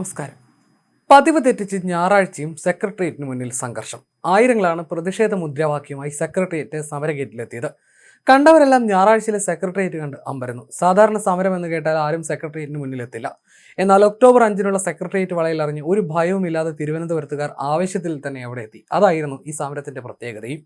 നമസ്കാരം. പതിവ് തെറ്റിച്ച് ഞായറാഴ്ചയും സെക്രട്ടേറിയറ്റിന് മുന്നിൽ സംഘർഷം. ആയിരങ്ങളാണ് പ്രതിഷേധ മുദ്രാവാക്യവുമായി സെക്രട്ടേറിയറ്റ് സമരഗേറ്റിലെത്തിയത്. കണ്ടവരെല്ലാം ഞായറാഴ്ചയിലെ സെക്രട്ടേറിയറ്റ് കണ്ട് അമ്പരന്നു. സാധാരണ സമരം എന്ന് കേട്ടാൽ ആരും സെക്രട്ടേറിയറ്റിന് മുന്നിലെത്തില്ല. എന്നാൽ ഒക്ടോബർ അഞ്ചിനുള്ള സെക്രട്ടേറിയറ്റ് വളയിൽ അറിഞ്ഞ് ഒരു ഭയവുമില്ലാതെ തിരുവനന്തപുരത്തുകാർ ആവേശത്തിൽ തന്നെ അവിടെ എത്തി. അതായിരുന്നു ഈ സമരത്തിന്റെ പ്രത്യേകതയും.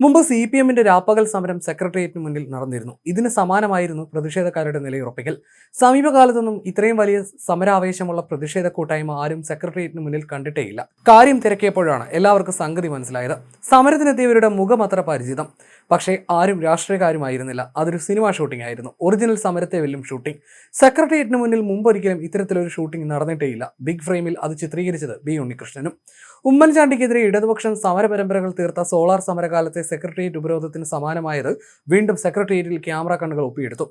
മുമ്പ് സി പി എമ്മിന്റെ രാപ്പകൽ സമരം സെക്രട്ടേറിയറ്റിന് മുന്നിൽ നടന്നിരുന്നു. ഇതിന് സമാനമായിരുന്നു പ്രതിഷേധക്കാരുടെ നിലയുറപ്പിക്കൽ. സമീപകാലത്തൊന്നും ഇത്രയും വലിയ സമരാവേശമുള്ള പ്രതിഷേധ കൂട്ടായ്മ ആരും സെക്രട്ടേറിയറ്റിന് മുന്നിൽ കണ്ടിട്ടേയില്ല. കാര്യം തിരക്കിയപ്പോഴാണ് എല്ലാവർക്കും സംഗതി മനസ്സിലായത്. സമരത്തിനെത്തിയവരുടെ മുഖം അത്ര പരിചിതം. പക്ഷേ ആരും രാഷ്ട്രീയക്കാരുമായിരുന്നില്ല. അതൊരു സിനിമാ ഷൂട്ടിംഗ് ആയിരുന്നു. ഒറിജിനൽ സമരത്തെ വെല്ലും ഷൂട്ടിംഗ്. സെക്രട്ടേറിയറ്റിന് മുന്നിൽ മുമ്പൊരിക്കലും ഇത്തരത്തിലൊരു ഷൂട്ടിംഗ് നടന്നിട്ടേയില്ല. ബിഗ് ഫ്രെയിമിൽ അത് ചിത്രീകരിച്ചത് ബി ഉണ്ണികൃഷ്ണനും. ഉമ്മൻചാണ്ടിക്കെതിരെ ഇടതുപക്ഷം സമരപരമ്പരകൾ തീർത്ത സോളാർ സമരകാലത്തെ സെക്രട്ടേറിയറ്റ് ഉപരോധത്തിന് സമാനമായത് വീണ്ടും സെക്രട്ടേറിയറ്റിൽ ക്യാമറ കണ്ണുകൾ ഒപ്പിയെടുത്തു.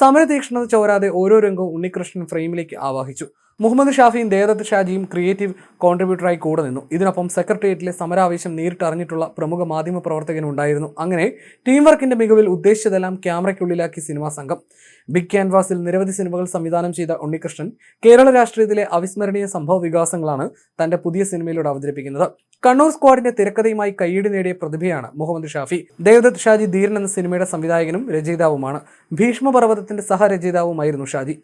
സമരതീക്ഷണത ചോരാതെ ഓരോ രംഗവും ഉണ്ണികൃഷ്ണൻ ഫ്രെയിമിലേക്ക് ആവാഹിച്ചു. മുഹമ്മദ് ഷാഫിയും ദേവദത്ത് ഷാജിയും ക്രിയേറ്റീവ് കോൺട്രിബ്യൂട്ടറായി കൂടെ നിന്നു. ഇതിനൊപ്പം സെക്രട്ടേറിയറ്റിലെ സമരാവേശം നേരിട്ടറിഞ്ഞിട്ടുള്ള പ്രമുഖ മാധ്യമ പ്രവർത്തകനും ഉണ്ടായിരുന്നു. അങ്ങനെ ടീം വർക്കിന്റെ മികവിൽ ഉദ്ദേശിച്ചതെല്ലാം ക്യാമറയ്ക്കുള്ളിലാക്കി സിനിമാ സംഘം. ബിഗ് ക്യാൻവാസിൽ നിരവധി സിനിമകൾ സംവിധാനം ചെയ്ത ഉണ്ണികൃഷ്ണൻ കേരള രാഷ്ട്രീയത്തിലെ അവിസ്മരണീയ സംഭവ വികാസങ്ങളാണ് തന്റെ പുതിയ സിനിമയിലൂടെ അവതരിപ്പിക്കുന്നത്. കണ്ണൂർ സ്ക്വാഡിന്റെ തിരക്കഥയുമായി കൈയ്യടി നേടിയ പ്രതിഭയാണ് മുഹമ്മദ് ഷാഫി. ദേവദത്ത് ഷാജി ധീരൻ എന്ന സിനിമയുടെ സംവിധായകനും രചയിതാവുമാണ്. ഭീഷ്മപർവതത്തിന്റെ സഹരചയിതാവുമായിരുന്നു ഷാജി.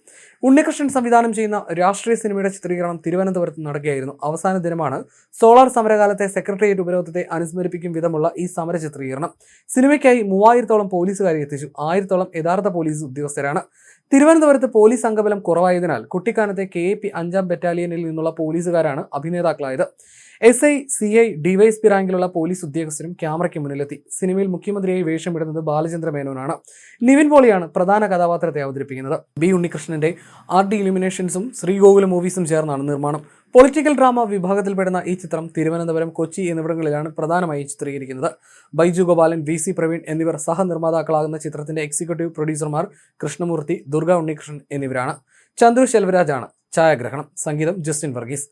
ഉണ്ണികൃഷ്ണൻ സംവിധാനം ചെയ്യുന്ന രാഷ്ട്രീയ സിനിമയുടെ ചിത്രീകരണം തിരുവനന്തപുരത്ത് നടക്കുകയായിരുന്നു. അവസാന ദിനമാണ് സോളാർ സമരകാലത്തെ സെക്രട്ടേറിയറ്റ് ഉപരോധത്തെ അനുസ്മരിപ്പിക്കും വിധമുള്ള ഈ സമര ചിത്രീകരണം. സിനിമയ്ക്കായി മൂവായിരത്തോളം പോലീസുകാരെ എത്തിച്ചു. ആയിരത്തോളം യഥാർത്ഥ പോലീസ് ഉദ്യോഗസ്ഥരാണ്. തിരുവനന്തപുരത്ത് പോലീസ് അംഗബലം കുറവായതിനാൽ കുട്ടിക്കാനത്തെ കെ എ പി അഞ്ചാം ബറ്റാലിയനിൽ നിന്നുള്ള പോലീസുകാരാണ് അഭിനേതാക്കളായത്. S I C I DYSP റാങ്കിലുള്ള പോലീസ് ഉദ്യോഗസ്ഥരും ക്യാമറയ്ക്ക് മുന്നിലെത്തി. സിനിമയിൽ മുഖ്യമന്ത്രിയായി വേഷമിടുന്നത് ബാലചന്ദ്ര മേനോനാണ്. നിവിൻ പോളിയാണ് പ്രധാന കഥാപാത്രത്തെ അവതരിപ്പിക്കുന്നത്. ബി ഉണ്ണികൃഷ്ണന്റെ ആർ ഡി ഇലുമിനേഷൻസും ശ്രീഗോകുല മൂവീസും ചേർന്നാണ് നിർമ്മാണം. പൊളിറ്റിക്കൽ ഡ്രാമ വിഭാഗത്തിൽപ്പെടുന്ന ഈ ചിത്രം തിരുവനന്തപുരം കൊച്ചി എന്നിവിടങ്ങളിലാണ് പ്രധാനമായി ചിത്രീകരിക്കുന്നത്. ബൈജു ഗോപാലൻ വി സി പ്രവീൺ എന്നിവർ സഹനിർമ്മാതാക്കളാകുന്ന ചിത്രത്തിന്റെ എക്സിക്യൂട്ടീവ് പ്രൊഡ്യൂസർമാർ കൃഷ്ണമൂർത്തി ദുർഗ ഉണ്ണികൃഷ്ണൻ എന്നിവരാണ്. ചന്ദ്രു ശെൽവരാജാണ് ഛായാഗ്രഹണം. സംഗീതം Justin Varghese.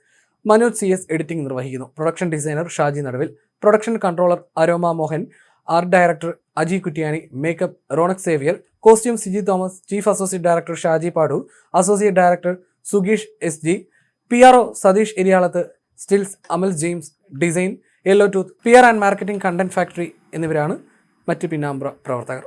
Manoj C S editing നിർവഹിക്കുന്നു. Production designer Shaji Naduvil. Production controller Aroma Mohan. Art director Aji Kuttiyani. Makeup Ronak Xavier. Costume Siji Thomas. Chief associate director Shaji Padu associate director സുഗീഷ് S G P R O Satheesh Eriyalath stills Amal James. Design yellow tooth P R and marketing content factory എന്നിവരാണ് മറ്റ് പിന്നാമ്പുറ പ്രവർത്തകർ.